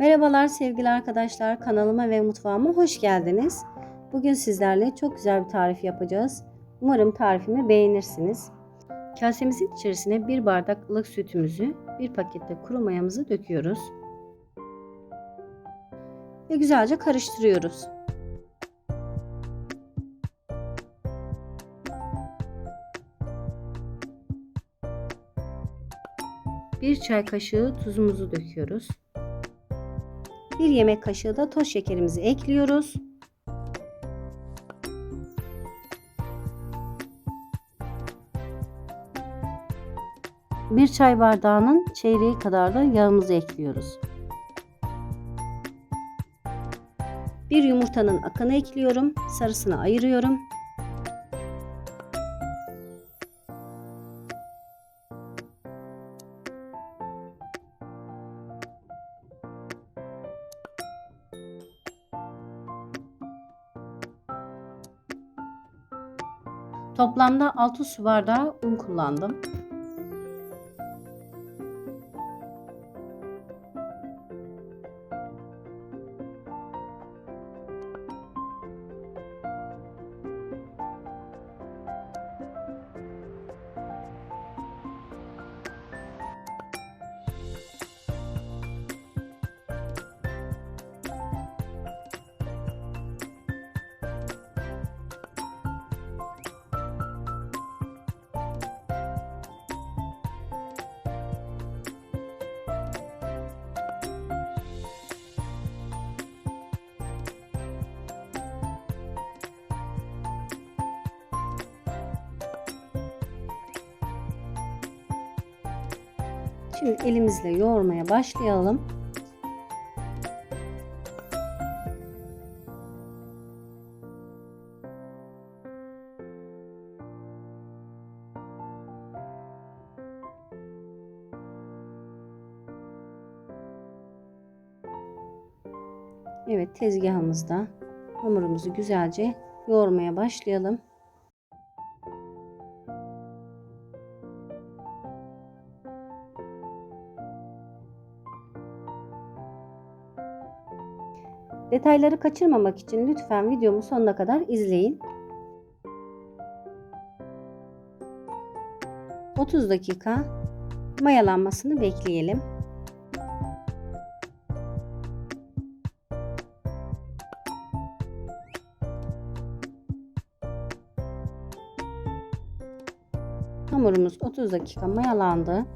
Merhabalar sevgili arkadaşlar kanalıma ve mutfağıma hoş geldiniz. Bugün sizlerle çok güzel bir tarif yapacağız. Umarım tarifimi beğenirsiniz. Kasemizin içerisine bir bardak ılık sütümüzü, bir pakette kuru mayamızı döküyoruz. Ve güzelce karıştırıyoruz. Bir çay kaşığı tuzumuzu döküyoruz. Bir yemek kaşığı da toz şekerimizi ekliyoruz. Bir çay bardağının çeyreği kadar da yağımızı ekliyoruz. Bir yumurtanın akını ekliyorum. Sarısını ayırıyorum. Toplamda 6 su bardağı un kullandım. Şimdi elimizle yoğurmaya başlayalım. Evet tezgahımızda hamurumuzu güzelce yoğurmaya başlayalım. Detayları kaçırmamak için lütfen videomu sonuna kadar izleyin. 30 dakika mayalanmasını bekleyelim. Hamurumuz 30 dakika mayalandı.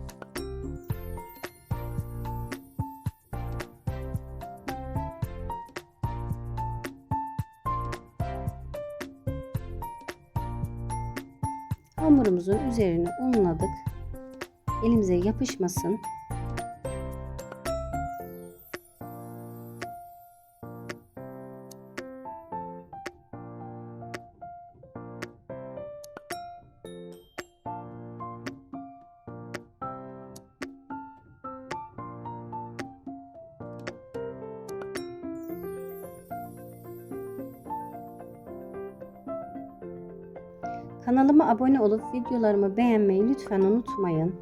Hamurumuzun üzerini unladık. Elimize yapışmasın. Kanalıma abone olup videolarımı beğenmeyi lütfen unutmayın.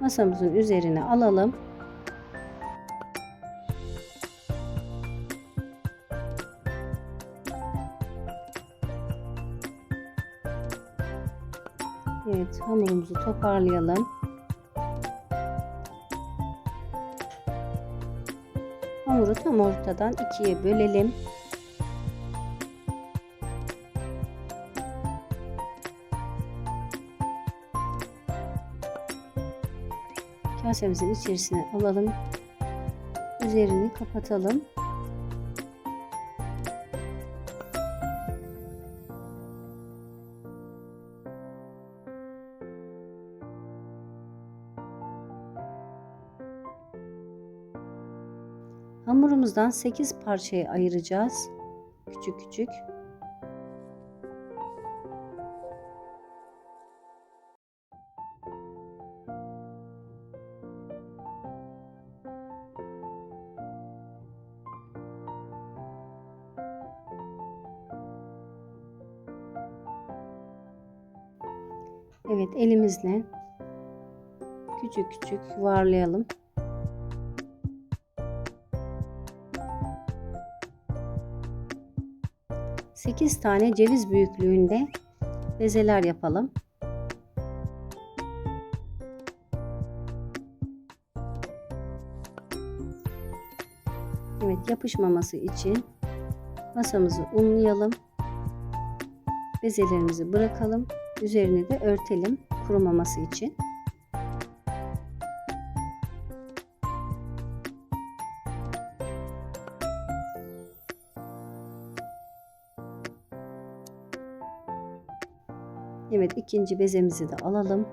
Masamızın üzerine alalım. Evet hamurumuzu toparlayalım. Hamuru tam ortadan ikiye bölelim. Kasemizin içerisine alalım. Üzerini kapatalım. Hamurumuzdan 8 parçaya ayıracağız. Küçük küçük. Evet elimizle küçük küçük yuvarlayalım. Sekiz tane ceviz büyüklüğünde bezeler yapalım. Evet yapışmaması için masamızı unlayalım. Bezelerimizi bırakalım. Üzerini de örtelim kurumaması için. Evet ikinci bezemizi de alalım.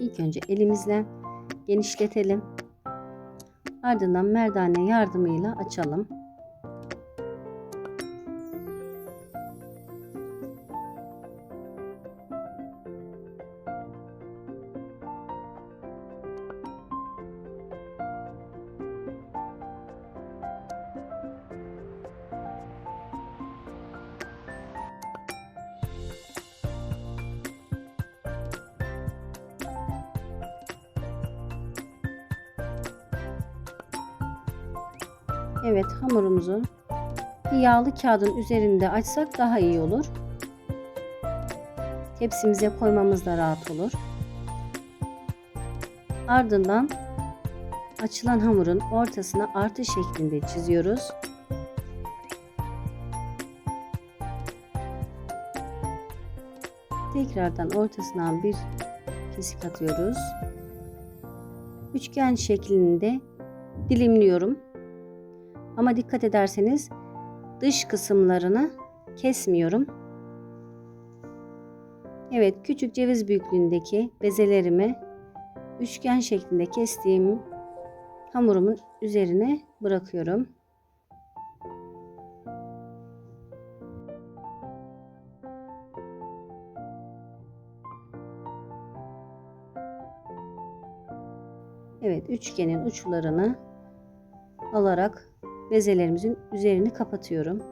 İlk önce elimizle genişletelim. Ardından merdane yardımıyla açalım. Evet hamurumuzu bir yağlı kağıdın üzerinde açsak daha iyi olur. Tepsimize koymamız da rahat olur. Ardından açılan hamurun ortasına artı şeklinde çiziyoruz. Tekrardan ortasından bir kesik atıyoruz. Üçgen şeklinde dilimliyorum. Ama dikkat ederseniz dış kısımlarını kesmiyorum. Evet küçük ceviz büyüklüğündeki bezelerimi üçgen şeklinde kestiğim hamurumun üzerine bırakıyorum. Evet üçgenin uçlarını alarak bezelerimizin üzerini kapatıyorum.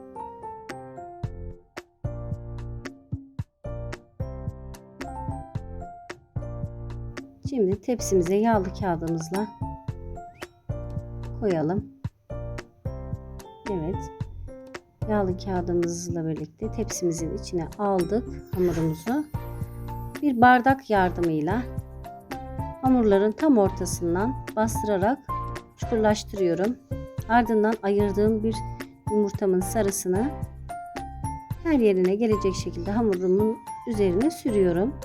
Şimdi tepsimize yağlı kağıdımızla koyalım. Evet. Yağlı kağıdımızla birlikte tepsimizin içine aldık hamurumuzu. Bir bardak yardımıyla hamurların tam ortasından bastırarak çukurlaştırıyorum. Ardından ayırdığım bir yumurtamın sarısını her yerine gelecek şekilde hamurumun üzerine sürüyorum.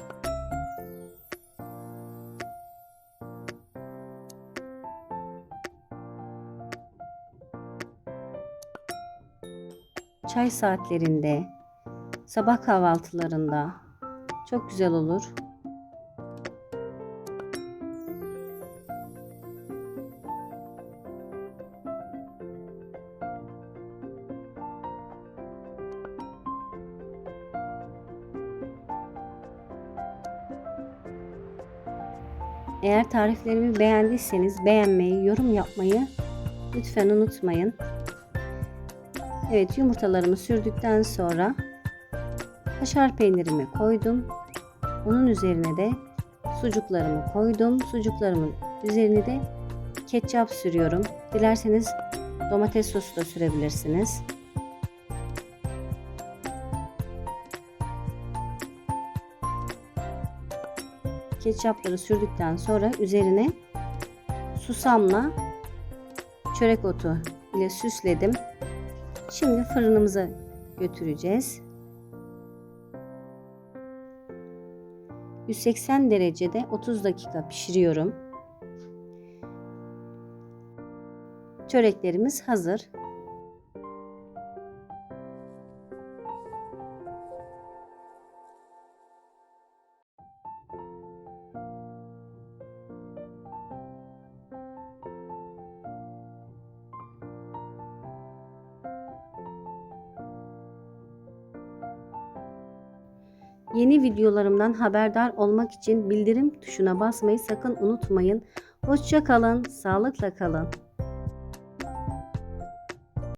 Çay saatlerinde, sabah kahvaltılarında çok güzel olur. Eğer tariflerimi beğendiyseniz beğenmeyi, yorum yapmayı lütfen unutmayın. Evet yumurtalarımı sürdükten sonra kaşar peynirimi koydum. Onun üzerine de sucuklarımı koydum. Sucuklarımın üzerine de ketçap sürüyorum. Dilerseniz domates sosu da sürebilirsiniz. Ketçapları sürdükten sonra üzerine susamla çörek otu ile süsledim. Şimdi fırınımıza götüreceğiz. 180 derecede 30 dakika pişiriyorum. Çöreklerimiz hazır. Yeni videolarımdan haberdar olmak için bildirim tuşuna basmayı sakın unutmayın. Hoşça kalın, sağlıkla kalın.